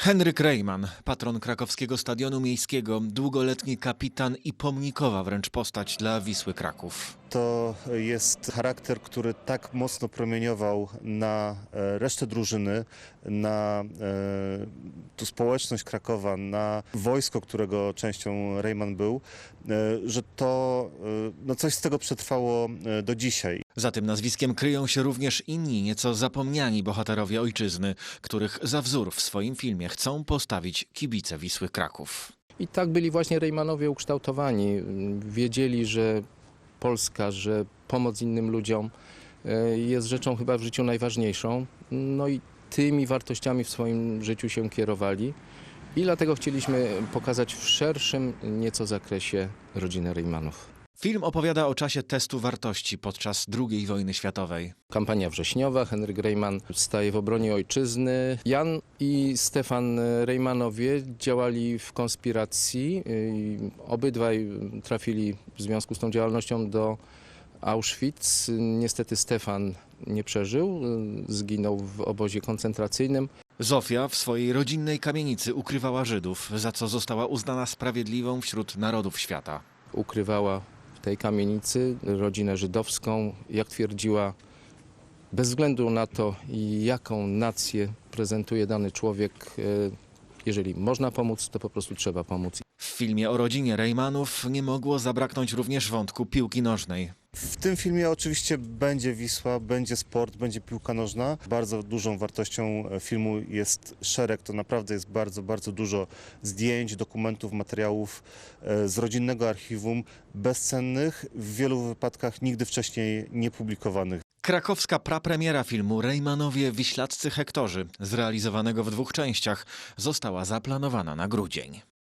Henryk Rejman, patron krakowskiego stadionu miejskiego, długoletni kapitan i pomnikowa wręcz postać dla Wisły Kraków. To jest charakter, który tak mocno promieniował na e, resztę drużyny, na e, tu społeczność Krakowa, na wojsko, którego częścią Rejman był, e, że to e, no coś z tego przetrwało do dzisiaj. Za tym nazwiskiem kryją się również inni, nieco zapomniani bohaterowie ojczyzny, których za wzór w swoim filmie chcą postawić kibice Wisły Kraków. I tak byli właśnie Rejmanowie ukształtowani. Wiedzieli, że Polska, że pomoc innym ludziom e, jest rzeczą chyba w życiu najważniejszą. No i tymi wartościami w swoim życiu się kierowali. I dlatego chcieliśmy pokazać w szerszym nieco zakresie rodzinę Rejmanów. Film opowiada o czasie testu wartości podczas II wojny światowej. Kampania wrześniowa, Henryk Rejman staje w obronie ojczyzny. Jan i Stefan Rejmanowie działali w konspiracji. Obydwaj trafili w związku z tą działalnością do Auschwitz. Niestety Stefan nie przeżył, zginął w obozie koncentracyjnym. Zofia w swojej rodzinnej kamienicy ukrywała Żydów, za co została uznana sprawiedliwą wśród narodów świata. Ukrywała tej kamienicy rodzinę żydowską, jak twierdziła, bez względu na to, jaką nację prezentuje dany człowiek, e, jeżeli można pomóc, to po prostu trzeba pomóc. W filmie o rodzinie Rejmanów nie mogło zabraknąć również wątku piłki nożnej. W tym filmie oczywiście będzie Wisła, będzie sport, będzie piłka nożna. Bardzo dużą wartością e, filmu jest szereg, to naprawdę jest bardzo, bardzo dużo zdjęć, dokumentów, materiałów e, z rodzinnego archiwum, bezcennych, w wielu wypadkach nigdy wcześniej nie publikowanych. Krakowska prapremiera filmu Rejmanowie Wiślaccy Hektorzy, zrealizowanego w dwóch częściach, została zaplanowana na grudzień.